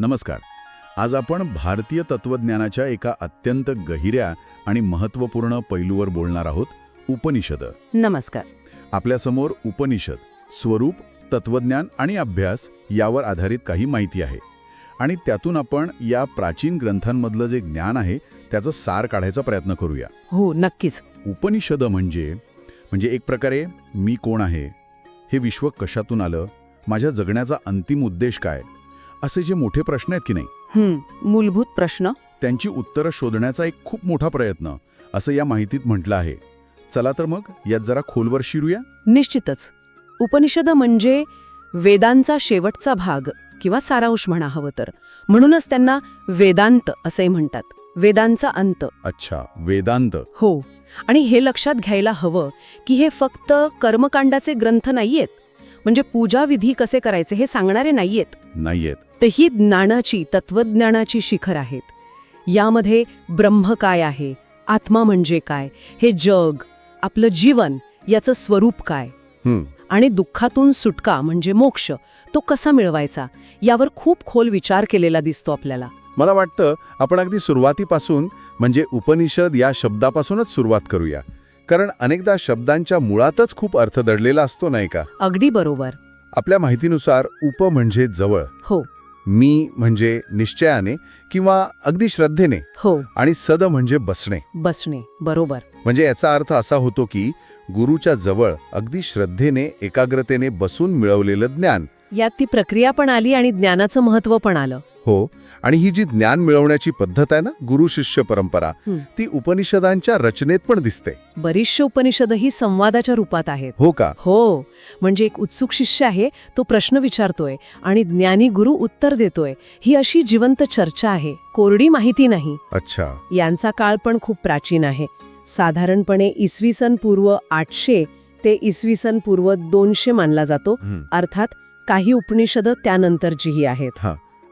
नमस्कार. आज आपण भारतीय तत्वज्ञानाच्या एका अत्यंत गहिऱ्या आणि महत्त्वपूर्ण पैलूवर बोलणार आहोत उपनिषद. नमस्कार. आपल्यासमोर उपनिषद स्वरूप तत्वज्ञान आणि अभ्यास यावर आधारित काही माहिती आहे. आणि त्यातून आपण या प्राचीन ग्रंथांमधलं जे ज्ञान आहे त्याचं सार काढायचा प्रयत्न करूया. हो नक्कीच. उपनिषद म्हणजे म्हणजे एक प्रकारे मी कोण आहे? हे विश्व कशातून आलं? माझ्या जगण्याचा अंतिम उद्देश काय? असे जे मोठे प्रश्न आहेत की नाही? मूलभूत प्रश्न. त्यांची उत्तरं शोधण्याचा एक खूप मोठा प्रयत्न असं या माहितीत म्हटलं आहे. चला तर मग यात जरा खोलवर शिरूया? निश्चितच. उपनिषद म्हणजे वेदांचा शेवटचा भाग किंवा सारांश म्हणा हवं तर. म्हणूनच त्यांना वेदांत असे म्हणतात. वेदांचा अंत. अच्छा वेदांत. हो. आणि हे लक्षात घ्यायला हवं की हे फक्त कर्मकांडाचे ग्रंथ नाहीयेत. म्हणजे पूजाविधी कसे करायचे हे सांगणारे नाहीयेत. नाहीयेत. तर ही ज्ञानाची तत्वज्ञानाची शिखर आहेत. यामध्ये ब्रह्म काय आहे? आत्मा म्हणजे काय? हे जग आपलं जीवन याचं स्वरूप काय? आणि दुःखातून सुटका म्हणजे मोक्ष तो कसा मिळवायचा? यावर खूप खोल विचार केलेला दिसतो आपल्याला. मला वाटतं आपण अगदी सुरुवातीपासून म्हणजे उपनिषद या शब्दापासूनच सुरुवात करूया. कारण अनेकदा शब्दांच्या मुळातच खूप अर्थ दडलेला असतो नाही का? अगदी बरोबर. आपल्या माहितीनुसार उप म्हणजे जवळ. हो. मी म्हणजे निश्चयाने किंवा अगदी श्रद्धेने हो. आणि सद म्हणजे बसणे. बसणे बरोबर. म्हणजे याचा अर्थ असा होतो की गुरुच्या जवळ अगदी श्रद्धेने एकाग्रतेने बसून मिळवलेलं ज्ञान. यात ती प्रक्रिया पण आली आणि ज्ञानाचं महत्त्व पण आलं. हो आणि ही जी ज्ञान मिळवण्याची पद्धत आहे ना गुरु शिष्य परंपरा हं. ती उपनिषदांच्या रचनेत पण दिसते. बरीचशी उपनिषदही संवादाच्या रूपात आहेत. हो का? हो. म्हणजे एक उत्सुक शिष्य आहे तो प्रश्न विचारतोय आणि ज्ञानी गुरु उत्तर देतोय. ही अशी जिवंत चर्चा आहे कोरडी माहिती नाही. अच्छा. यांचा काळ पण खूप प्राचीन आहे. साधारणपणे इसवी सन पूर्व आठशे ते इसवी सन पूर्व दोनशे मानला जातो. हं. अर्थात काही उपनिषद त्यानंतरचीही आहेत.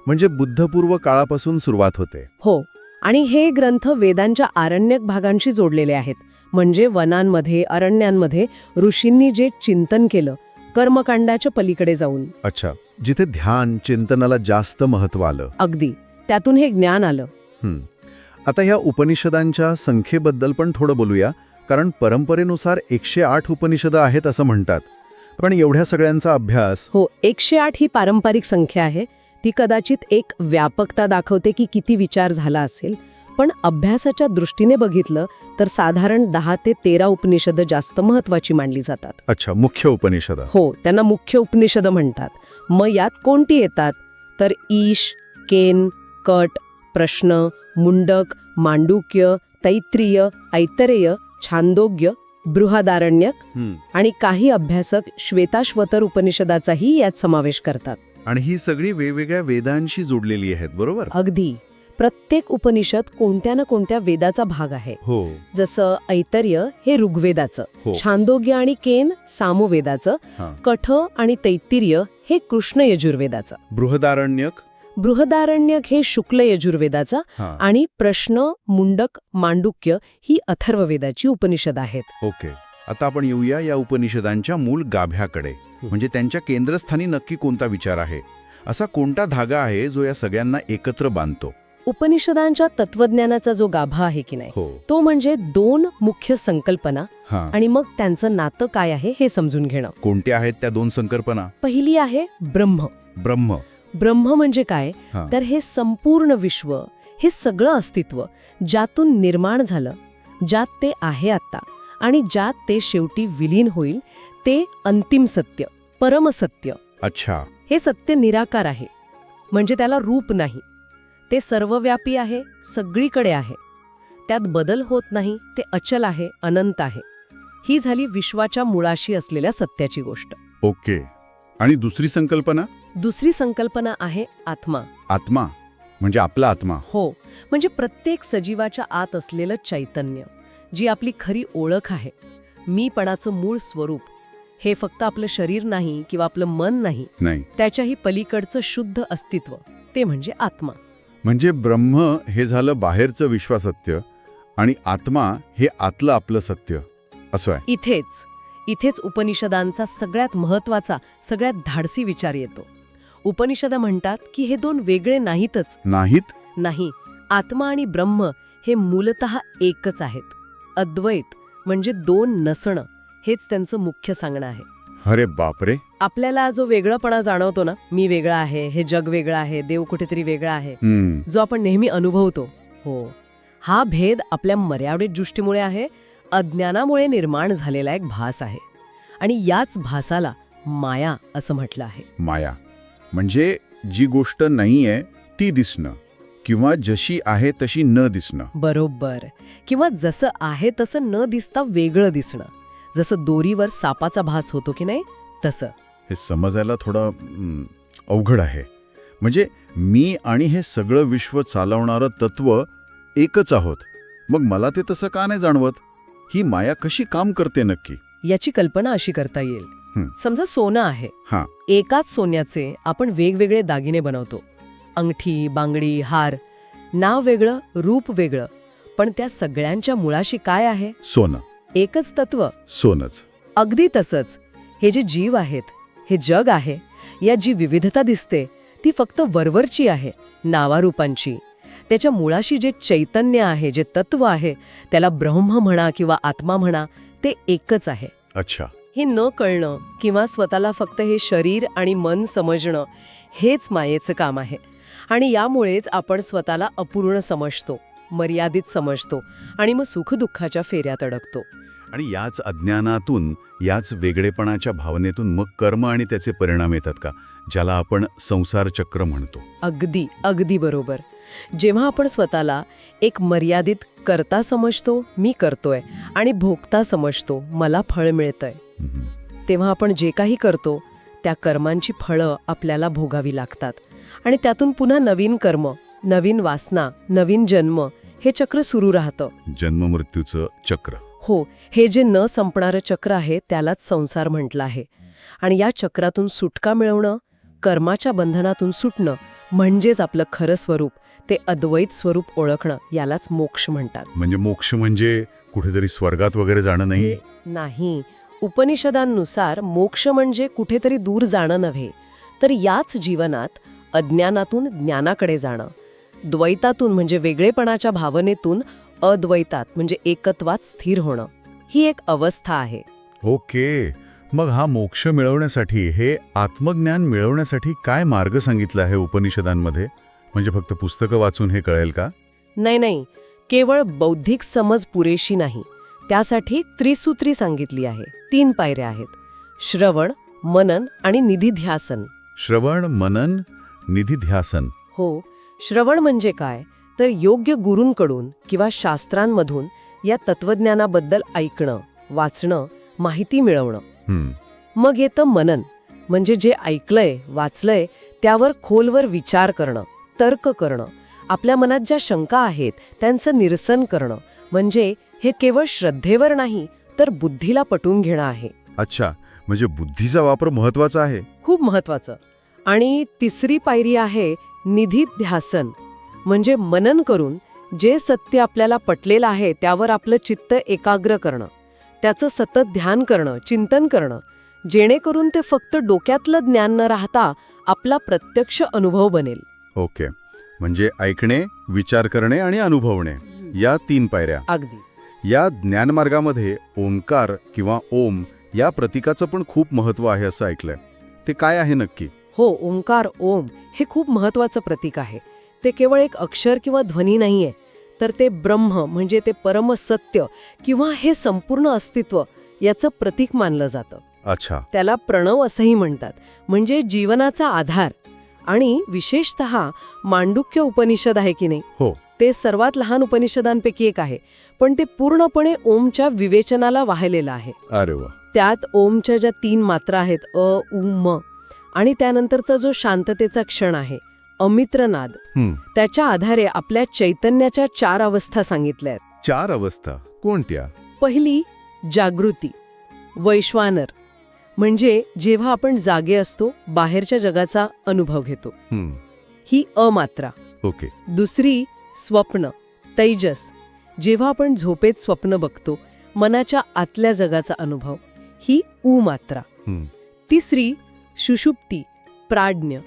म्हणजे बुद्धपूर्व काळापासून सुरुवात होते. हो आणि हे ग्रंथ वेदांच्या आरण्यक भागांशी जोडलेले आहेत. म्हणजे वनांमध्ये अरण्यांमध्ये ऋषींनी जे चिंतन केलं कर्मकांडाच्या पलीकडे जाऊन. अच्छा जिथे ध्यान चिंतनाला जास्त महत्त्व आलं. अगदी. त्यातून हे ज्ञान आलं. हं. आता ह्या उपनिषदांच्या संख्येबद्दल पण थोडं बोलूया कारण परंपरेनुसार एकशे आठ उपनिषदं आहेत असं म्हणतात. पण एवढ्या सगळ्यांचा अभ्यास हो एकशे आठ ही पारंपरिक संख्या आहे. ती कदाचित एक व्यापकता दाखवते की किती विचार झाला असेल. पण अभ्यासाच्या दृष्टीने बघितलं तर साधारण दहा ते तेरा उपनिषद जास्त महत्वाची मानली जातात. अच्छा मुख्य उपनिषद. हो त्यांना मुख्य उपनिषद म्हणतात. मग यात कोणती येतात? तर ईश केन कट प्रश्न मुंडक मांडूक्य तैत्रीय ऐतरेय छांदोग्य बृहदारण्यक आणि काही अभ्यासक श्वेताश्वतर उपनिषदाचाही यात समावेश करतात. आणि ही सगळी वेगवेगळ्या वेदांशी जोडलेली आहेत बरोबर? अगदी. प्रत्येक उपनिषद कोणत्या ना कोणत्या वेदाचा भाग आहे. हो. जसं ऐतर्य हे ऋग्वेदाचं हो. छांदोग्य आणि केन सामवेदाचं हा. कठ आणि तैत्तिर्य हे कृष्ण यजुर्वेदाचं. बृहदारण्यक? बृहदारण्यक हे शुक्ल यजुर्वेदाचा हा. आणि प्रश्न मुंडक मांडुक्य ही अथर्ववेदाची उपनिषद आहेत. ओके. आता आपण येऊया या उपनिषदांच्या मूळ गाभ्याकडे. म्हणजे त्यांच्या केंद्रस्थानी नक्की कोणता विचार आहे? असा कोणता धागा आहे जो या सगळ्यांना एकत्र बांधतो? उपनिषदांच्या तत्वज्ञानाचा जो गाभा आहे की नाही हो. तो म्हणजे दोन मुख्य संकल्पना हा. आणि मग त्यांचं नातं काय आहे हे समजून घेणं. कोणत्या आहेत त्या दोन संकल्पना? पहिली आहे ब्रह्म. ब्रह्म. ब्रह्म म्हणजे काय? हा. तर हे संपूर्ण विश्व हे सगळं अस्तित्व ज्यातून निर्माण झालं ज्यात ते आहे आता आणि ज्यात ते शेवटी विलीन होईल ते अंतिम सत्य परमसत्य अच्छा. हे सत्य निराकार आहे. म्हणजे त्याला रूप नाही. ते सर्वव्यापी आहे सगळीकडे आहे. त्यात बदल होत नाही ते अचल आहे अनंत आहे. ही झाली विश्वाच्या मुळाशी असलेल्या सत्याची गोष्ट. ओके. आणि दुसरी संकल्पना? दुसरी संकल्पना आहे आत्मा. आत्मा. म्हणजे आपला आत्मा. हो. म्हणजे प्रत्येक सजीवाच्या आत असलेलं चैतन्य. जी आपली खरी ओळख आहे. मीपणाचं मूळ स्वरूप. हे फक्त आपलं शरीर नाही किंवा आपलं मन नाही. नाही. त्याच्याही पलीकडचं शुद्ध अस्तित्व. ते म्हणजे आत्मा. म्हणजे ब्रह्म हे झालं बाहेरचं विश्वासत्य आणि आत्मा हे आतलं आपलं सत्य. असं आहे. इथेच इथेच उपनिषदांचा सगळ्यात महत्त्वाचा सगळ्यात धाडसी विचार येतो. उपनिषद म्हणतात की हे दोन वेगळे नाहीतच. नाहीत? नाही आत्मा आणि ब्रह्म हे मूलतः एकच आहेत. अद्वैत म्हणजे दोन नसणं हेच त्यांचं मुख्य सांगणं आहे. अरे बापरे! आपल्याला जो वेगळंपणा जाणवतो ना मी वेगळा आहे हे जग वेगळं आहे देव कुठेतरी वेगळा आहे जो आपण नेहमी अनुभवतो हो. हा भेद आपल्या मर्यादित दृष्टीमुळे आहे अज्ञानामुळे निर्माण झालेला एक भास आहे. आणि याच भासाला माया असं म्हटलं आहे. माया. म्हणजे जी गोष्ट नाहीये ती दिसणं. किंवा जशी आहे तशी न दिसणं. बरोबर. किंवा जसं आहे तसं न दिसता वेगळं दिसणं. जसं दोरीवर सापाचा भास होतो की नाही तसं. हे समजायला थोडं अवघड आहे. म्हणजे मी आणि हे सगळं विश्व चालवणारं तत्व एकच आहोत. मग मला ते तसं का नाही जाणवत? ही माया कशी काम करते नक्की? याची कल्पना अशी करता येईल. समजा सोनं आहे. हां. एकाच सोन्याचे आपण वेगवेगळे दागिने बनवतो. अंगठी बांगडी हार नाव वेगळं रूप वेगळं. पण त्या सगळ्यांच्या मुळाशी काय आहे? सोनं. एकच तत्व. सोनच. अगदी तसंच. हे जे जीव आहेत हे जग आहे यात जी विविधता दिसते ती फक्त वरवरची आहे नावारूपांची. त्याच्या मुळाशी जे चैतन्य आहे जे तत्व आहे त्याला ब्रह्म म्हणा किंवा आत्मा म्हणा ते एकच आहे. अच्छा. हे न कळणं किंवा स्वतःला फक्त हे शरीर आणि मन समजणं हेच मायेचं काम आहे. आणि यामुळेच आपण स्वतःला अपूर्ण समजतो मर्यादित समजतो आणि मग सुखदुःखाच्या फेऱ्यात अडकतो. आणि याच अज्ञानातून याच वेगळेपणाच्या भावनेतून मग कर्म आणि त्याचे परिणाम येतात का? ज्याला आपण संसार चक्र म्हणतो. अगदी अगदी बरोबर. जेव्हा आपण स्वतःला एक मर्यादित करता समजतो मी करतोय आणि भोगता समजतो मला फळ मिळतंय. तेव्हा आपण जे काही करतो त्या कर्मांची फळं आपल्याला भोगावी लागतात. आणि त्यातून पुन्हा नवीन कर्म नवीन वासना नवीन जन्म हे चक्र सुरू राहतं. जन्ममृत्यूचं चक्र. हो हे जे न संपणारं चक्र आहे त्यालाच संसार म्हटलं आहे. आणि या चक्रातून सुटका मिळवणं कर्माच्या बंधनातून सुटणं म्हणजेच आपलं खरं स्वरूप ते अद्वैत स्वरूप ओळखणं यालाच मोक्ष म्हणतात. म्हणजे मोक्ष म्हणजे कुठेतरी स्वर्गात वगैरे जाणं नाही? नाही. उपनिषदांनुसार मोक्ष म्हणजे कुठेतरी दूर जाणं नव्हे. तर याच जीवनात अज्ञानातून ज्ञानाकडे जाणं. द्वैतातून म्हणजे वेगळेपणाच्या भावनेतून अद्वैतात म्हणजे एकत्वात स्थिर होणं. ही एक अवस्था आहे. ओके. मग हा मोक्ष मिळवण्यासाठी हे आत्मज्ञान मिळवण्यासाठी काय मार्ग सांगितला आहे उपनिषदांमध्ये? म्हणजे फक्त पुस्तकं वाचून हे कळेल का? नाही नाही. केवळ बौद्धिक समज पुरेशी नाही. त्यासाठी त्रिसूत्री सांगितली आहे. तीन पायऱ्या आहेत. श्रवण मनन आणि निधिध्यासन. श्रवण मनन निधिध्यासन. हो श्रवण म्हणजे काय? तर योग्य गुरूंकडून किंवा शास्त्रांमधून या तत्वज्ञानाबद्दल ऐकणं वाचणं माहिती मिळवणं. मग येतं मनन म्हणजे जे ऐकलंय वाचलंय त्यावर खोलवर विचार करणं तर्क करणं आपल्या मनात ज्या शंका आहेत त्यांचं निरसन करणं म्हणजे हे केवळ श्रद्धेवर नाही तर बुद्धीला पटवून घेणं आहे. अच्छा म्हणजे बुद्धीचा वापर महत्त्वाचा आहे? खूप महत्वाचं आणि तिसरी पायरी आहे निधिध्यासन. म्हणजे मनन करून जे सत्य आपल्याला पटलेलं आहे त्यावर आपलं चित्त एकाग्र करणं. त्याचं सतत ध्यान करणं चिंतन करणं. जेणेकरून ते फक्त डोक्यातलं ज्ञान न राहता आपला प्रत्यक्ष अनुभव बनेल. ओके. म्हणजे ऐकणे विचार करणे आणि अनुभवणे. या तीन पायऱ्या. अगदी. या ज्ञानमार्गामध्ये ओंकार किंवा ओम या प्रतीकाचं पण खूप महत्त्व आहे असं ऐकलंय. ते काय आहे नक्की? हो ओंकार ओम हे खूप महत्वाचं प्रतीक आहे. ते केवळ एक अक्षर किंवा ध्वनी नाहीये तर ते ब्रह्म म्हणजे ते परम सत्य किंवा हे संपूर्ण अस्तित्व याचं प्रतीक मानलं जातं. अच्छा. त्याला प्रणव असंही म्हणतात म्हणजे जीवनाचा आधार. आणि विशेषत मांडुक्य उपनिषद आहे की नाही? हो. ते सर्वात लहान उपनिषदांपैकी एक आहे पण ते पूर्णपणे ओमच्या विवेचनाला वाहिलेलं आहे. अरे वा. त्यात ओमच्या ज्या तीन मात्रा आहेत अ उ म आणि त्यानंतरचा जो शांततेचा क्षण आहे अमित्रनाद. त्याच्या आधारे आपल्या चैतन्याच्या चार अवस्था सांगितल्या आहेत. चार अवस्था? कोणत्या? पहिली जागृती. वैश्वानर. म्हणजे जेव्हा आपण जागे असतो बाहेरच्या जगाचा अनुभव घेतो. हं, अमात्रा. ओके. दुसरी स्वप्न. तैजस. जेव्हा आपण झोपेत स्वप्न बघतो मनाच्या आतल्या जगाचा अनुभव. ही उ मात्रा हं, तिसरी सुषुप्ती प्राज्ञ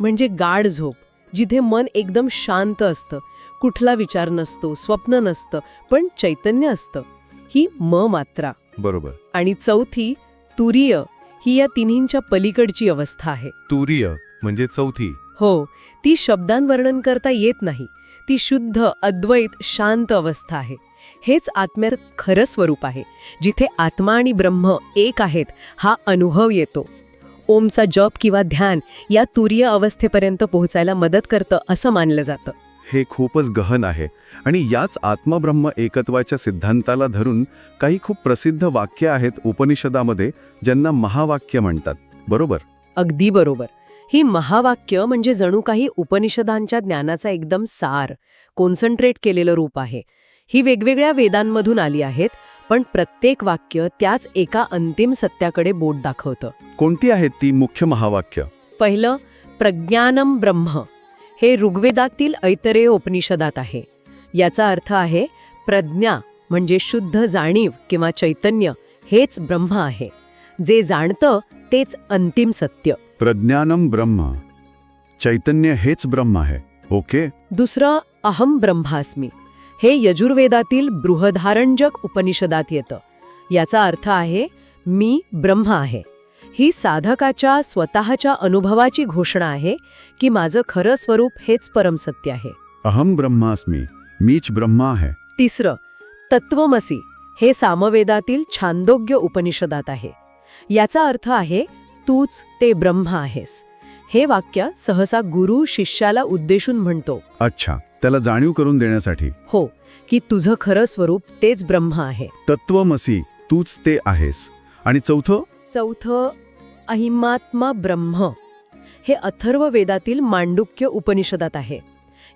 म्हणजे गाढ झोप जिथे मन एकदम शांत असतं. कुठला विचार नसतो स्वप्न नसतं पण चैतन्य असतं. ही म मात्रा. बरोबर. आणि चौथी तुरीय ही या तिन्हींच्या पलीकडची अवस्था आहे. तुरीय म्हणजे चौथी. हो ती शब्दांत वर्णन करता येत नाही. ती शुद्ध अद्वैत शांत अवस्था आहे. हेच आत्म्याचं खरं स्वरूप आहे. जिथे आत्मा आणि ब्रह्म एक आहेत हा अनुभव येतो. ओमचा जप किंवा ध्यान या तुरीय अवस्थेपर्यंत पोहोचायला मदत करतं असं मानलं जातं. हे खूपच गहन आहे आणि याच आत्मब्रह्म एकत्वाच्या सिद्धांताला धरून काही खूप प्रसिद्ध वाक्य आहेत उपनिषदामध्ये ज्यांना महावाक्य म्हणतात. बरोबर? अगदी बरोबर. ही महावाक्य म्हणजे जणू काही उपनिषदांच्या ज्ञानाचा एकदम सार कॉन्सन्ट्रेट केलेलं रूप आहे. ही वेगवेगळ्या वेदांमधून आली आहेत पण प्रत्येक वाक्य त्याच एका अंतिम सत्याकडे बोट दाखवतं. कोणती आहेत ती मुख्य महावाक्य? पहिलं प्रज्ञानम ब्रह्म. हे ऋग्वेदातील ऐतरेय उपनिषदात आहे. याचा अर्थ आहे प्रज्ञा म्हणजे शुद्ध जाणीव किंवा चैतन्य हेच ब्रह्म आहे. जे जाणतं तेच अंतिम सत्य. प्रज्ञानम ब्रह्म. चैतन्य हेच ब्रह्म आहे ओके? दुसरं अहम ब्रह्मास्मी. हे यजुर्वेदातील बृहधारणजक उपनिषदात येतं. याचा अर्थ आहे मी ब्रह्म आहे. ही साधकाच्या स्वतःच्या अनुभवाची घोषणा आहे की माझं खरं स्वरूप हेच परमसत्य आहे. अहम ब्रह्मास्मी मीच ब्रह्म आहे. तिसरं तत्वमसी हे सामवेदातील छांदोग्य उपनिषदात आहे. याचा अर्थ आहे तूच ते ब्रह्म आहेस. हे वाक्य सहसा गुरु शिष्याला उद्देशून म्हणतो. अच्छा त्याला जाणीव करून देण्यासाठी. हो की तुझं खरं स्वरूप तेच ब्रह्म आहे. तत्वमसी तूच ते आहेस. आणि चौथं? चौथं अहिमात्मा ब्रह्म. हे अथर्व वेदातील मांडुक्य उपनिषदात आहे.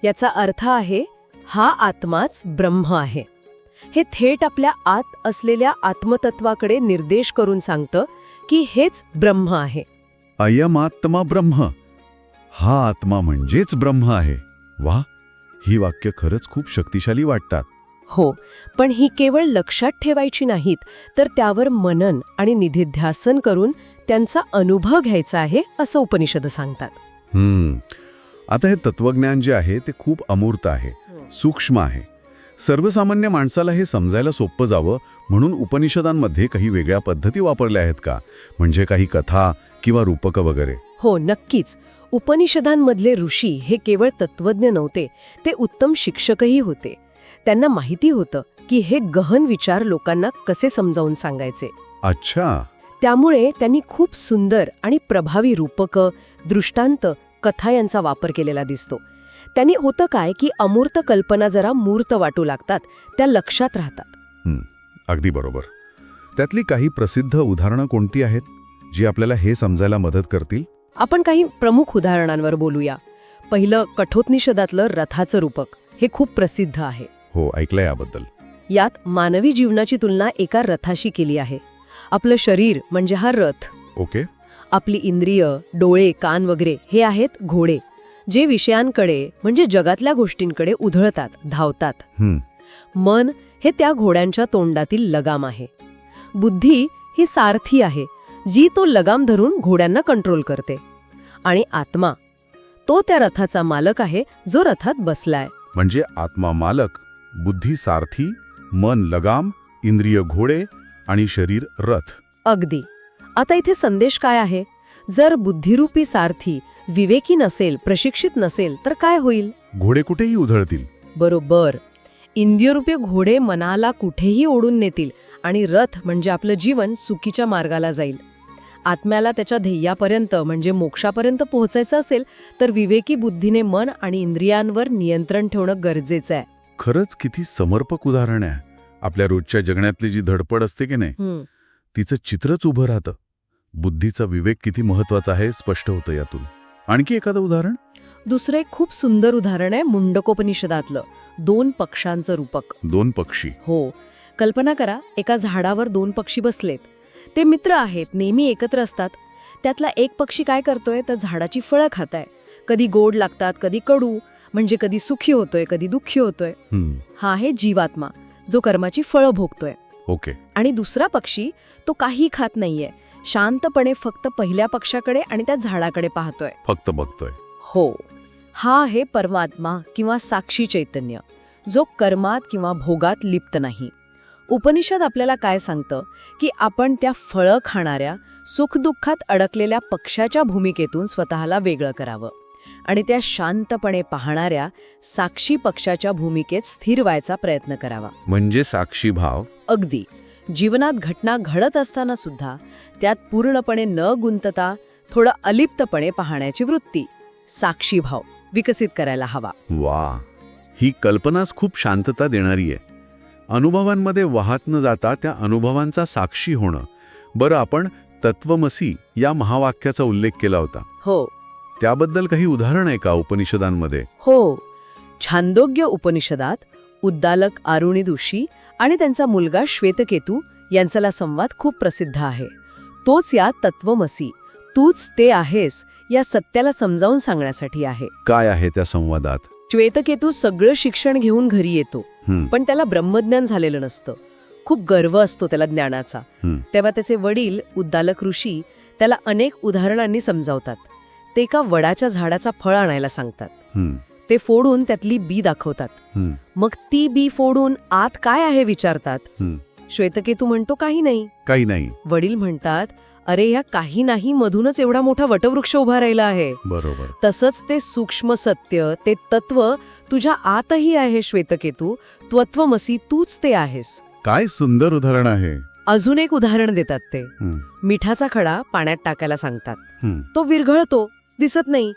याचा अर्थ आहे हा आत्माच ब्रह्म आहे. हे थेट आपल्या आत असलेल्या आत्मतत्वाकडे निर्देश करून सांगतं की हेच ब्रह्म आहे. अयमात्मा ब्रह्म. हा आत्मा म्हणजेच ब्रह्म आहे. वा ही वाक्य खरंच खूप शक्तिशाली वाटतात. हो पण ही केवळ लक्षात ठेवायची नाहीत तर त्यावर मनन आणि निधिध्यासन करून त्यांचा अनुभव घ्यायचा आहे असं उपनिषद सांगतात. हम्म. आता हे तत्वज्ञान जे आहे ते खूप अमूर्त आहे. सूक्ष्म आहे. सर्वसामान्य माणसाला हे समजायला सोपं जावं म्हणून उपनिषदांमध्ये काही वेगळ्या पद्धती वापरल्या आहेत का? म्हणजे काही कथा किंवा रूपकं वगैरे? हो नक्कीच. उपनिषदांमधले ऋषी हे केवळ तत्वज्ञ नव्हते ते उत्तम शिक्षकही होते. त्यांना माहिती होतं की हे गहन विचार लोकांना कसे समजावून सांगायचे. अच्छा. त्यामुळे त्यांनी खूप सुंदर आणि प्रभावी रूपकं दृष्टांत कथा यांचा वापर केलेला दिसतो. त्यांनी होतं काय की अमूर्त कल्पना जरा मूर्त वाटू लागतात त्या लक्षात राहतात. अगदी बरोबर. त्यातली काही प्रसिद्ध उदाहरणं कोणती आहेत जी आपल्याला हे समजायला मदत करतील? आपण काही प्रमुख उदाहरणांवर बोलूया. पहिलं कठोपनिषदातलं रथाचं रूपक हे खूप प्रसिद्ध आहे. हो ऐकलंय याबद्दल. यात मानवी जीवनाची तुलना एका रथाशी केली आहे. आपलं शरीर म्हणजे हा रथ. ओके. आपली इंद्रिय डोळे कान वगैरे हे आहेत घोडे. जे विषयांकडे म्हणजे जगातल्या गोष्टींकडे उधळतात धावतात. मन हे त्या घोड्यांच्या तोंडातील लगाम आहे. बुद्धी ही सारथी आहे जी तो लगाम धरून घोड्यांना कंट्रोल करते. आणि आत्मा तो त्या रथाचा मालक आहे जो रथात बसलाय. म्हणजे आत्मा मालक बुद्धी सारथी मन लगाम इंद्रिय घोडे आणि शरीर रथ. अगदी. आता इथे संदेश काय आहे? जर बुद्धिरूपी सारथी विवेकी नसेल प्रशिक्षित नसेल तर काय होईल? घोडे कुठेही उधळतील. बरोबर. इंद्रियरूपी घोडे मनाला कुठेही ओढून नेतील आणि रथ म्हणजे आपलं जीवन चुकीच्या मार्गाला जाईल. आत्म्याला त्याच्या ध्येयापर्यंत म्हणजे मोक्षापर्यंत पोहोचायचं असेल तर विवेकी बुद्धीने मन आणि इंद्रियांवर नियंत्रण ठेवणं गरजेचं आहे. खरंच किती समर्पक उदाहरण आहे. आपल्या रोजच्या जगण्यातली जी धडपड असते की नाही तिचं चित्रच उभं राहतं. बुद्धीचा विवेक किती महत्त्वाचा आहे स्पष्ट होतं यातून. आणखी एखादं उदाहरण? दुसरं एक खूप सुंदर उदाहरण आहे मुंडकोपनिषदातलं दोन पक्षांचं रूपक. दोन पक्षी. हो. कल्पना करा एका झाडावर दोन पक्षी बसलेत. ते मित्र आहेत नेहमी एकत्र असतात. त्यातला एक पक्षी काय करतोय तर झाडाची फळं खाताय. कधी गोड लागतात कधी कडू म्हणजे कधी सुखी होतोय कधी दुःखी होतोय. हा आहे जीवात्मा जो कर्माची फळं भोगतोय. ओके. आणि दुसरा पक्षी तो काही खात नाहीये. शांतपणे फक्त पहिल्या पक्षाकडे आणि त्या झाडाकडे पाहतोय. फक्त बघतोय. हो. हा आहे परमात्मा किंवा साक्षी चैतन्य जो कर्मात किंवा भोगात लिप्त नाही. उपनिषद आपल्याला काय सांगतं? की आपण त्या फळं खाणाऱ्या सुखदुःखात अडकलेल्या पक्षाच्या भूमिकेतून स्वतःला वेगळं करावं. आणि त्या शांतपणे पाहणाऱ्या साक्षी पक्षाच्या भूमिकेत स्थिर व्हायचा प्रयत्न करावा. म्हणजे साक्षी भाव? अगदी. जीवनात घटना घडत असताना सुद्धा त्यात पूर्णपणे न गुंतता थोडं अलिप्तपणे पाहण्याची वृत्ती साक्षी भाव विकसित करायला हवा. वा ही कल्पनाच खूप शांतता देणारी आहे. अनुभवांमध्ये वाहत न जाता त्या अनुभवांचा साक्षी होणं. बरं आपण तत्वमसी या महावाक्याचा उल्लेख केला होता. हो. त्याबद्दल काही उदाहरण आहे का उपनिषदांमध्ये? हो. छांदोग्य उपनिषदात उद्दालक आरुणी ऋषी आणि त्यांचा मुलगा श्वेतकेतू यांचाला संवाद खूप प्रसिद्ध आहे. तोच या तत्वमसी तूच ते आहेस या सत्याला समजावून सांगण्यासाठी आहे. काय आहे त्या संवादात? श्वेतकेतू सगळं शिक्षण घेऊन घरी येतो पण त्याला ब्रह्मज्ञान झालेलं नसतं. खूप गर्व असतो त्याला ज्ञानाचा. तेव्हा त्याचे वडील उद्दालक ऋषी त्याला अनेक उदाहरणांनी समजावतात. ते एका वडाच्या झाडाचा फळ आणायला सांगतात. ते फोडून त्यातली बी दाखवतात. मग ती बी फोडून आत काय आहे विचारतात. श्वेतकेतू म्हणतो काही नाही. काही नाही. वडील म्हणतात अरे ह्या काही नाही मधूनच एवढा मोठा वटवृक्ष उभा राहिला आहे. बरोबर. तसंच ते सूक्ष्म सत्य ते तत्व तुझ्या आतही आहे श्वेतकेतू. त्वत्वमसी तूच ते आहेस. काय सुंदर उदाहरण आहे. अजून एक उदाहरण देतात ते. मिठाचा खडा पाण्यात टाकायला सांगतात. तो विरघळतो. दिसत नाही.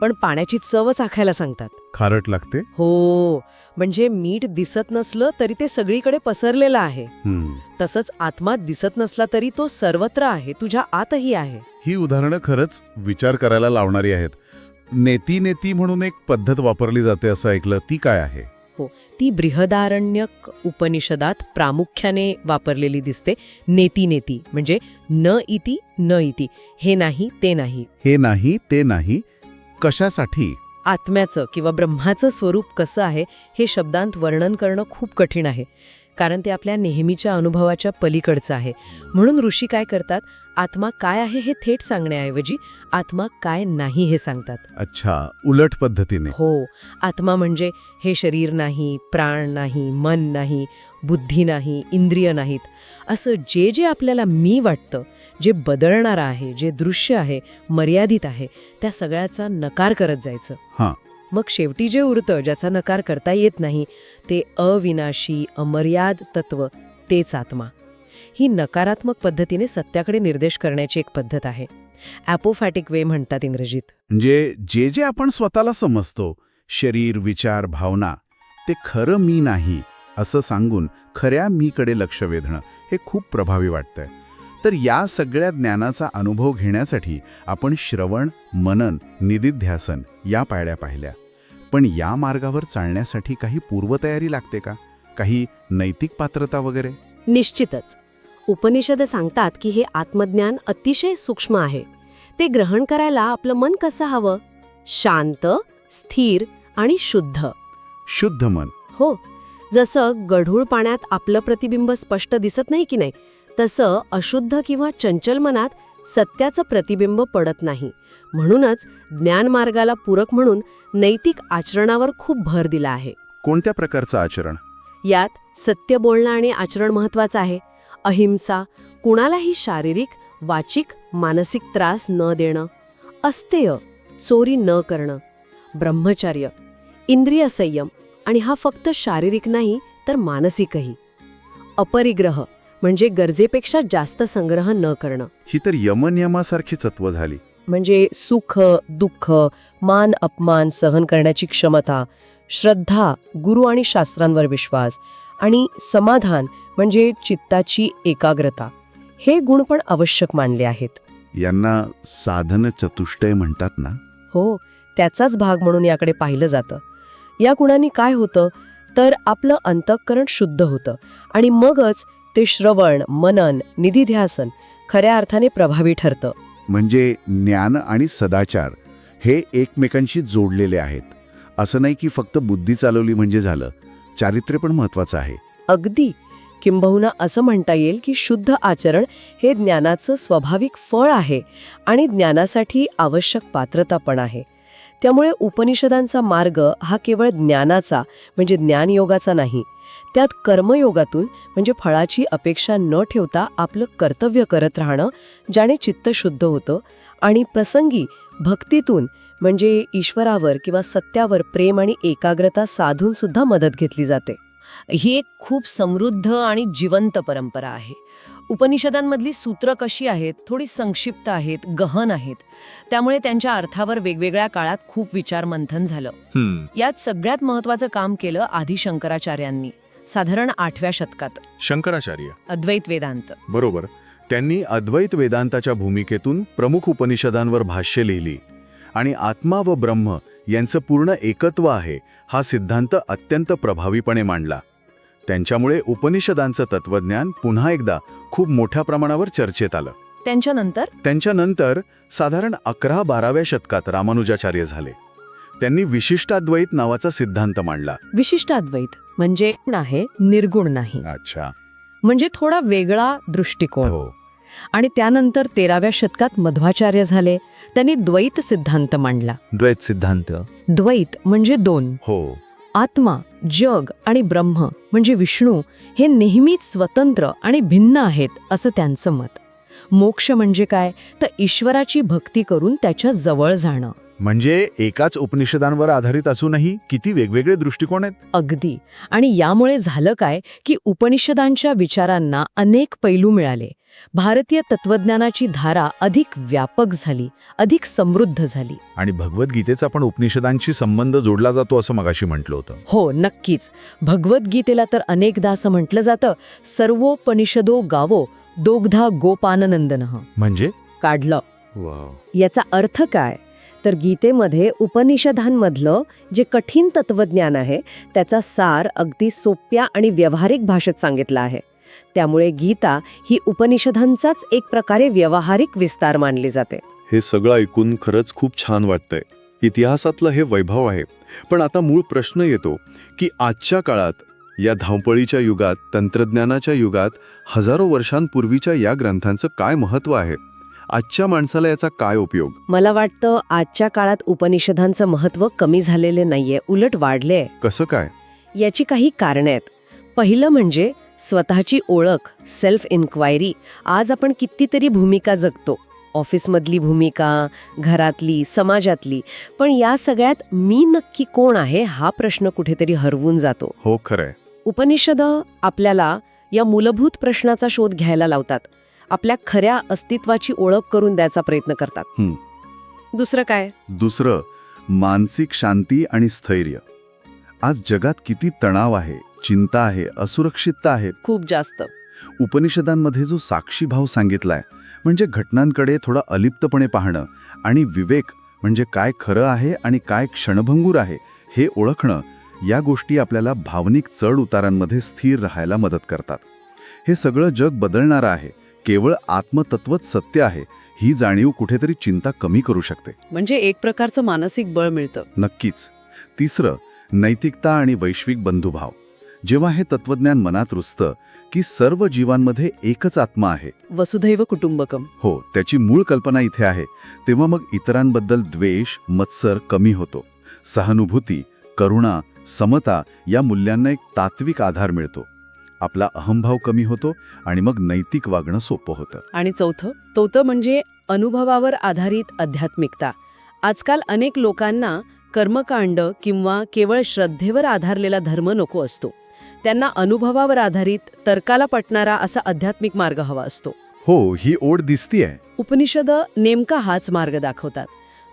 पण पाण्याची चव चाखायला सांगतात. खारट लागते? हो. म्हणजे मीठ दिसत नसलं तरी ते सगळीकडे पसरलेलं आहे. तसंच आत्मा दिसत नसला तरी तो सर्वत्र आहे तुझ्या आतही आहे. ही उदाहरणं खरंच विचार करायला लावणारी आहेत. नेती नेती म्हणून एक पद्धत वापरली जाते असं ऐकलं. ती काय आहे? ती बृहदारण्यक उपनिषदात प्रामुख्याने वापरलेली दिसते. नेती नेती. म्हणजे न इति न इति. हे नाही ते नाही. हे नाही ते नाही. कशासाठी? आत्म्याचं किंवा ब्रह्माचं स्वरूप कसं आहे हे शब्दांत वर्णन करणं खूप कठीण आहे. कारण ते आपल्या नेहमीच्या अनुभवाच्या पलीकडचं आहे. म्हणून ऋषी काय करतात? आत्मा काय आहे हे थेट सांगण्याऐवजी आत्मा काय नाही हे सांगतात. अच्छा उलट पद्धतीने. हो आत्मा म्हणजे हे शरीर नाही प्राण नाही मन नाही बुद्धी नाही इंद्रिय नाहीत. असं जे जे आपल्याला मी वाटतं जे बदलणारं आहे जे दृश्य आहे मर्यादित आहे त्या सगळ्याचा नकार करत जायचं. हां. मग शेवटी जे उरतं ज्याचा नकार करता येत नाही ते अविनाशी अमर्याद तत्व तेच आत्मा. ही नकारात्मक पद्धतीने सत्याकडे निर्देश करण्याची एक पद्धत आहे. ॲपोफॅटिक वे म्हणतात इंग्रजीत. म्हणजे जे जे आपण स्वतःला समजतो शरीर विचार भावना ते खरं मी नाही असं सांगून खऱ्या मीकडे लक्ष वेधणं हे खूप प्रभावी वाटतंय. तर या सगळ्या ज्ञानाचा अनुभव घेण्यासाठी आपण श्रवण मनन निदिध्यासन या पायऱ्या पाहिल्या. पण या मार्गावर चालण्यासाठी काही पूर्वतयारी लागते का? काही नैतिक पात्रता वगैरे? निश्चितच. उपनिषद सांगतात की हे आत्मज्ञान अतिशय सूक्ष्म आहे. ते ग्रहण करायला आपलं मन कसं हवं? शांत स्थिर आणि शुद्ध. शुद्ध मन. हो. जसं गढूळ पाण्यात आपलं प्रतिबिंब स्पष्ट दिसत नाही की नाही तसं अशुद्ध किंवा चंचल मनात सत्याचं प्रतिबिंब पडत नाही. म्हणूनच ज्ञानमार्गाला पूरक म्हणून नैतिक आचरणावर खूप भर दिला आहे. कोणत्या प्रकारचं आचरण? यात सत्य बोलणं आणि आचरण महत्वाचं आहे. अहिंसा कुणालाही शारीरिक वाचिक मानसिक त्रास न देणं अस्तेय चोरी न करणं ब्रह्मचर्य इंद्रिय संयम आणि हा फक्त शारीरिक नाही तर मानसिकही. अपरिग्रह म्हणजे गरजेपेक्षा जास्त संग्रह न करणं. ही तर यमनियमासारखी तत्व झाली. म्हणजे सुख दुःख मान अपमान सहन करण्याची क्षमता श्रद्धा गुरु आणि शास्त्रांवर विश्वास आणि समाधान म्हणजे चित्ताची एकाग्रता. हे गुण पण आवश्यक मानले आहेत. यांना साधन चतुष्टय म्हणतात ना? हो त्याचाच भाग म्हणून याकडे पाहिलं जातं. या गुणांनी काय होतं? तर आपलं अंतःकरण शुद्ध होतं आणि मगच ते श्रवण मनन निधिध्यासन खऱ्या अर्थाने प्रभावी ठरतं. म्हणजे ज्ञान आणि सदाचार हे एकमेकांशी जोडलेले आहेत. असं नाही की फक्त बुद्धी चालवली म्हणजे झालं. चारित्र्य पण महत्वाचं आहे. अगदी. किंबहुना असं म्हणता येईल की शुद्ध आचरण हे ज्ञानाचं स्वाभाविक फळ आहे आणि ज्ञानासाठी आवश्यक पात्रता पण आहे. त्यामुळे उपनिषदांचा मार्ग हा केवळ ज्ञानाचा म्हणजे ज्ञानयोगाचा नाही. त्यात कर्मयोगातून म्हणजे फळाची अपेक्षा न ठेवता आपलं कर्तव्य करत राहणं ज्याने चित्त शुद्ध होतं आणि प्रसंगी भक्तीतून म्हणजे ईश्वरावर किंवा सत्यावर प्रेम आणि एकाग्रता साधून सुद्धा मदत घेतली जाते. ही एक खूप समृद्ध आणि जिवंत परंपरा आहे. उपनिषदांमधली सूत्र कशी आहेत थोडी संक्षिप्त आहेत गहन आहेत. त्यामुळे त्यांच्या अर्थावर वेगवेगळ्या काळात खूप विचार मंथन झालं यात सगळ्यात महत्वाचं काम केलं आधी शंकराचार्यांनी. साधारण आठव्या शतकात. शंकराचार्य. अद्वैत वेदांत. बरोबर. त्यांनी अद्वैत वेदांताच्या भूमिकेतून प्रमुख उपनिषदांवर भाष्य लिहिली आणि आत्मा व ब्रह्म यांचं पूर्ण एकत्व आहे हा सिद्धांत अत्यंत प्रभावीपणे मांडला. त्यांच्यामुळे उपनिषदांचं तत्वज्ञान पुन्हा एकदा खूप मोठ्या प्रमाणावर चर्चेत आलं. त्यांच्यानंतर? त्यांच्यानंतर साधारण अकरा बाराव्या शतकात रामानुजाचार्य झाले. त्यांनी विशिष्टाद्वैत नावाचा सिद्धांत मांडला. विशिष्ट अद्वैत म्हणजे आहे? निर्गुण नाही. अच्छा. म्हणजे थोडा वेगळा दृष्टिकोन. हो. आणि त्यानंतर तेराव्या शतकात मध्वाचार्य झाले. त्यांनी द्वैत सिद्धांत मांडला. द्वैत सिद्धांत. द्वैत म्हणजे दोन. हो. आत्मा जग आणि ब्रह्म म्हणजे विष्णू हे नेहमीच स्वतंत्र आणि भिन्न आहेत असं त्यांचं मत. मोक्ष म्हणजे काय? तर ईश्वराची भक्ती करून त्याच्याजवळ जाणं. म्हणजे एकाच उपनिषदांवर आधारित असूनही किती वेगवेगळे दृष्टिकोन आहेत? अगदी. आणि यामुळे झालं काय की उपनिषदांच्या विचारांना अनेक पैलू मिळाले. भारतीय तत्वज्ञानाची धारा अधिक व्यापक झाली अधिक समृद्ध झाली. आणि भगवद्गीतेचा पण उपनिषदांशी संबंध जोडला जातो असं मगाशी म्हटलं होतं. हो नक्कीच. भगवद्गीतेला तर अनेकदा असं म्हटलं जातं सर्वोपनिषदो गावो दोग्धा गोपाननंदन. म्हणजे? काढलं. याचा अर्थ काय? तर गीतेमध्ये उपनिषदांमधलं जे कठीण तत्वज्ञान आहे त्याचा सार अगदी सोप्या आणि व्यावहारिक भाषेत सांगितला आहे. त्यामुळे गीता ही उपनिषदांचाच एक प्रकारे व्यावहारिक विस्तार मानली जाते. हे सगळं ऐकून खरंच खूप छान वाटतंय. इतिहासातलं हे वैभव आहे. पण आता मूळ प्रश्न येतो की आजच्या काळात या धावपळीच्या युगात तंत्रज्ञानाच्या युगात हजारो वर्षांपूर्वीच्या या ग्रंथांचं काय महत्त्व आहे? आजच्या माणसाला याचा काय उपयोग? मला वाटतं आजच्या काळात उपनिषदांचं महत्त्व कमी झालेले नाहीये उलट वाढले कसं काय? याची काही कारणे आहेत. पहिलं म्हणजे स्वतःची ओळख सेल्फ इन्क्वायरी आज आपण कितीतरी भूमिका जगतो. ऑफिसमधली भूमिका घरातली समाजातली. पण या सगळ्यात मी नक्की कोण आहे हा प्रश्न कुठेतरी हरवून जातो. हो खरंय. उपनिषद आपल्याला या मूलभूत प्रश्नाचा शोध घ्यायला लावतात. आपल्या खऱ्या अस्तित्वाची ओळख करून द्यायचा प्रयत्न करतात. दुसरं काय? दुसरं मानसिक शांती आणि स्थैर्य. आज जगात किती तणाव आहे चिंता आहे असुरक्षितता आहे. खूप जास्त. उपनिषदांमध्ये जो साक्षी भाव सांगितलाय म्हणजे घटनांकडे थोडा अलिप्तपणे पाहणं आणि विवेक म्हणजे काय खरं आहे आणि काय क्षणभंगूर आहे हे ओळखणं या गोष्टी आपल्याला भावनिक चढ उतारांमध्ये स्थिर राहायला मदत करतात. हे सगळं जग बदलणारं आहे. केवळ आत्मतत्वच सत्य आहे ही जाणीव कुठेतरी चिंता कमी करू शकते. म्हणजे एक प्रकारचं मानसिक बळ मिळतं. नक्कीच. तिसरं नैतिकता आणि वैश्विक बंधुभाव. जेव्हा हे तत्वज्ञान मनात रुजतं की सर्व जीवांमध्ये एकच आत्मा आहे. वसुधैव कुटुंबकम. हो त्याची मूळ कल्पना इथे आहे. तेव्हा मग इतरांबद्दल द्वेष मत्सर कमी होतो. सहानुभूती करुणा समता या मूल्यांना एक तात्विक आधार मिळतो. आपला अहंभाव कमी होतो आणि मग नैतिक वागणं सोपं होतं. आणि चौथं चौथं म्हणजे अनुभवावर आधारित आध्यात्मिकता. आजकाल अनेक लोकांना कर्मकांड किंवा केवळ श्रद्धेवर आधारलेला धर्म नको असतो. त्यांना अनुभवावर आधारित तर्काला पटणारा असा आध्यात्मिक मार्ग हवा असतो. हो ही ओढ दिसतीये. उपनिषद नेमका हाच मार्ग दाखवतात.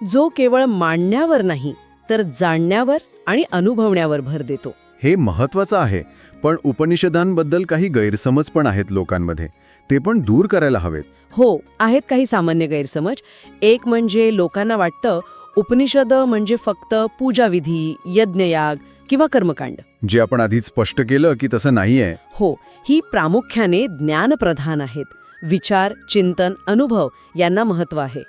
जो केवळ मांडण्यावर नाही तर जाणण्यावर आणि अनुभवण्यावर भर देतो. हे महत्वाचं आहे. पण उपनिषदांबद्दल काही गैरसमज पण आहेत लोकांमध्ये. ते पण दूर करायला हवेत. हो आहेत काही सामान्य गैरसमज. एक म्हणजे लोकांना वाटतं उपनिषद म्हणजे फक्त पूजाविधी यज्ञयाग किंवा कर्मकांड. जे आपण आधीच स्पष्ट केलं की तसं नाहीये. हो ही प्रामुख्याने ज्ञानप्रधान आहेत. विचार चिंतन अनुभव यांना महत्त्व आहे.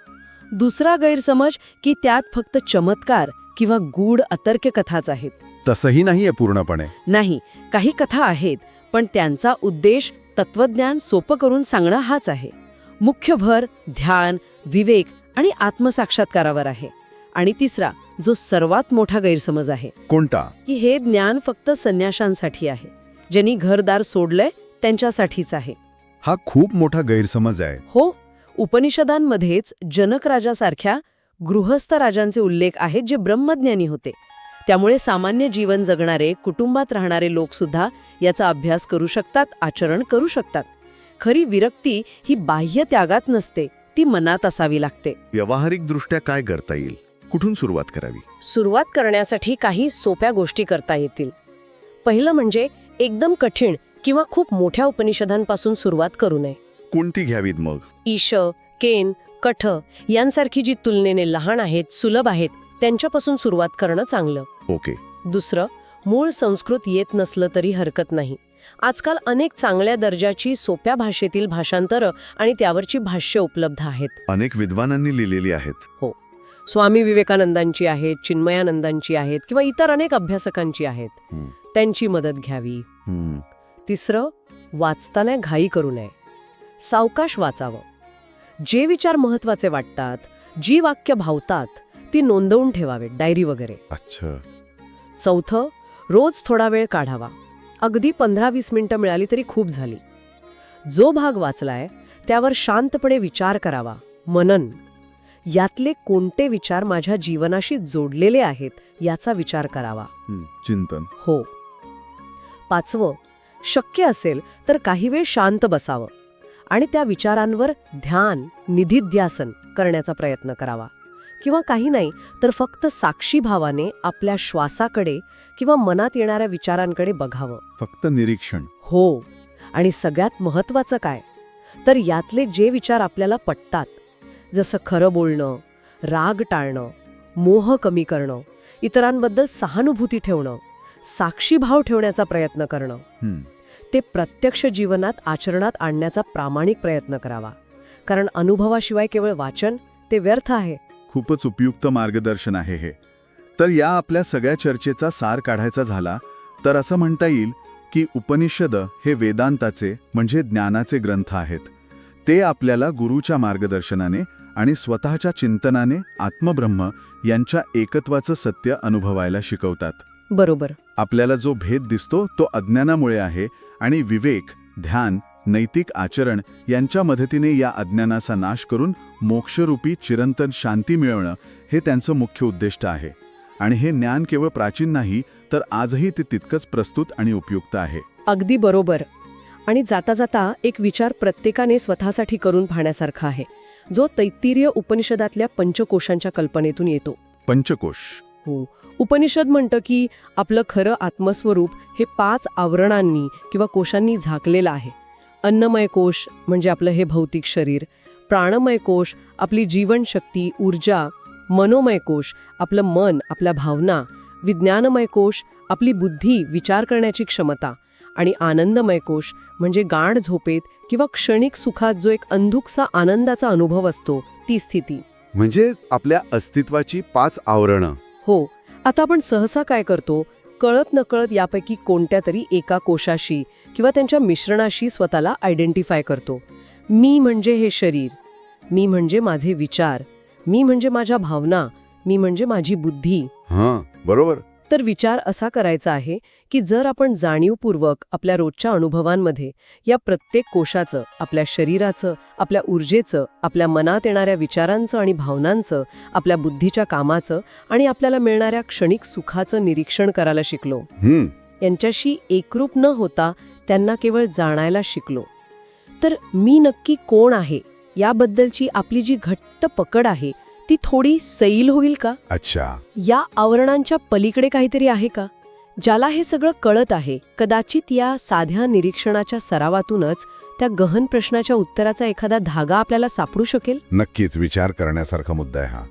दुसरा गैरसमज की त्यात फक्त चमत्कार किंवा गूढ अतर्क्य कथाच आहेत. तसंही नाहीये पूर्णपणे. नाही काही कथा आहेत पण त्यांचा उद्देश तत्वज्ञान सोपं करून सांगणं हाच आहे. मुख्य भर ध्यान विवेक आणि आत्मसाक्षात्कारावर आहे. आणि तिसरा जो सर्वात मोठा गैरसमज आहे. कोणता? की हे ज्ञान फक्त संन्याशांसाठी आहे. ज्यांनी घरदार सोडलंय त्यांच्यासाठीच आहे. हा खूप मोठा गैरसमज आहे. हो उपनिषदांमध्येच जनक राजासारख्या गृहस्थ राजांचे उल्लेख आहेत जे ब्रह्मज्ञानी होते. त्यामुळे सामान्य जीवन जगणारे कुटुंबात राहणारे लोक सुद्धा याचा अभ्यास करू शकतात आचरण करू शकतात. खरी विरक्ती ही बाह्य त्यागात नसते ती मनात असावी लागते. व्यावहारिकदृष्ट्या काय करता येईल? कुठून सुरुवात करावी? सुरुवात करण्यासाठी काही सोप्या गोष्टी करता येतील. पहिलं म्हणजे एकदम कठीण किंवा खूप मोठ्या उपनिषदांपासून सुरुवात करू नये. कोणती घ्यावीत मग? ईश केन कठ यांसारखी जी तुलनेने लहान आहेत सुलभ आहेत त्यांच्यापासून सुरुवात करणं चांगलं. ओके. दुसरं मूळ संस्कृत येत नसलं तरी हरकत नाही. आजकाल अनेक चांगल्या दर्जाची सोप्या भाषेतील भाषांतरं आणि त्यावरची भाष्य उपलब्ध आहेत. अनेक विद्वानांनी लिहिलेली आहेत. स्वामी विवेकानंदांची आहेत चिन्मयानंदांची आहेत किंवा इतर अनेक अभ्यासकांची आहेत. हं. त्यांची मदत घ्यावी. हम्म. तिसरं वाचताना घाई करू नये. सावकाश वाचावं. जे विचार महत्त्वाचे वाटतात जी वाक्य भावतात ती नोंदवून ठेवावेत डायरी वगैरे. अच्छा. चौथं रोज थोडा वेळ काढावा. अगदी पंधरा वीस मिनिटं मिळाली तरी खूप झाली. जो भाग वाचलाय त्यावर शांतपणे विचार करावा. मनन. यातले कोणते विचार माझ्या जीवनाशी जोडलेले आहेत याचा विचार करावा. चिंतन. हो. पाचवं शक्य असेल तर काही वेळ शांत बसावं आणि त्या विचारांवर ध्यान निधिध्यासन करण्याचा प्रयत्न करावा. किंवा काही नाही तर फक्त साक्षी भावाने आपल्या श्वासाकडे किंवा मनात येणाऱ्या विचारांकडे बघावं. फक्त निरीक्षण. हो. आणि सगळ्यात महत्वाचं काय? तर यातले जे विचार आपल्याला पटतात जसं खरं बोलणं राग टाळणं मोह कमी करणं इतरांबद्दल सहानुभूती ठेवणं साक्षी भाव ठेवण्याचा प्रयत्न करणं. ते प्रत्यक्ष जीवनात आचरणात आणण्याचा प्रामाणिक प्रयत्न करावा. कारण अनुभवाशिवाय केवळ वाचन ते व्यर्थ आहे. खूपच उपयुक्त मार्गदर्शन आहे हे. तर या आपल्या सगळ्या चर्चेचा सार काढायचा झाला तर असं म्हणता येईल की उपनिषद हे वेदांताचे म्हणजे ज्ञानाचे ग्रंथ आहेत. ते आपल्याला गुरुच्या मार्गदर्शनाने आणि स्वतःच्या चिंतनाने आत्मब्रह्म यांच्या एकत्वाचं सत्य अनुभवायला शिकवतात. बरोबर. आपल्याला जो भेद दिसतो तो अज्ञानामुळे आहे आणि विवेक ध्यान नैतिक आचरण यांच्या मदतीने या अज्ञानाचा नाश करून मोक्षरूपी चिरंतन शांती मिळवणं हे त्यांचं मुख्य उद्दिष्ट आहे. आणि हे ज्ञान केवळ प्राचीन नाही तर आजही ते तितकंच प्रस्तुत आणि उपयुक्त आहे. अगदी बरोबर. आणि जाता जाता एक विचार प्रत्येकाने स्वतःसाठी करून पाहण्यासारखा आहे. जो तैत्तिरीय उपनिषदातल्या पंचकोशांच्या कल्पनेतून येतो. पंचकोश. हो. उपनिषद म्हणतं की आपलं खरं आत्मस्वरूप हे पाच आवरणांनी किंवा कोशांनी झाकलेलं आहे. अन्नमय कोश म्हणजे आपलं हे भौतिक शरीर. प्राणमय कोश आपली जीवनशक्ती ऊर्जा मनोमय कोश आपलं मन आपल्या भावना विज्ञानमय कोश आपली बुद्धी विचार करण्याची क्षमता आणि आनंदमय कोश म्हणजे गाढ झोपेत किंवा क्षणिक सुखात जो एक अंधुकसा आनंदाचा अनुभव असतो ती स्थिती. म्हणजे आपल्या अस्तित्वाची पाच आवरणं. हो आता आपण सहसा काय करतो? कळत नकळत यापैकी कोणत्या तरी एका कोशाशी किंवा त्यांच्या मिश्रणाशी स्वतःला आयडेंटिफाय करतो. मी म्हणजे हे शरीर मी म्हणजे माझे विचार मी म्हणजे माझ्या भावना मी म्हणजे माझी बुद्धी. हां बरोबर. तर विचार असा करायचा आहे की जर आपण जाणीवपूर्वक आपल्या रोजच्या अनुभवांमध्ये या प्रत्येक कोशाचं आपल्या शरीराचं आपल्या ऊर्जेचं आपल्या मनात येणाऱ्या विचारांचं आणि भावनांचं आपल्या बुद्धीच्या कामाचं आणि आपल्याला मिळणाऱ्या क्षणिक सुखाचं निरीक्षण करायला शिकलो. यांच्याशी एकरूप न होता त्यांना केवळ जाणायला शिकलो. तर मी नक्की कोण आहे? याबद्दलची आपली जी घट्ट पकड आहे ती थोडी सैल होईल का? अच्छा. या आवरणांच्या पलीकडे काहीतरी आहे का? ज्याला हे सगळं कळत आहे कदाचित या साध्या निरीक्षणाच्या सरावातूनच त्या गहन प्रश्नाच्या उत्तराचा एखादा धागा आपल्याला सापडू शकेल? नक्कीच विचार करण्यासारखा मुद्दा आहे हा.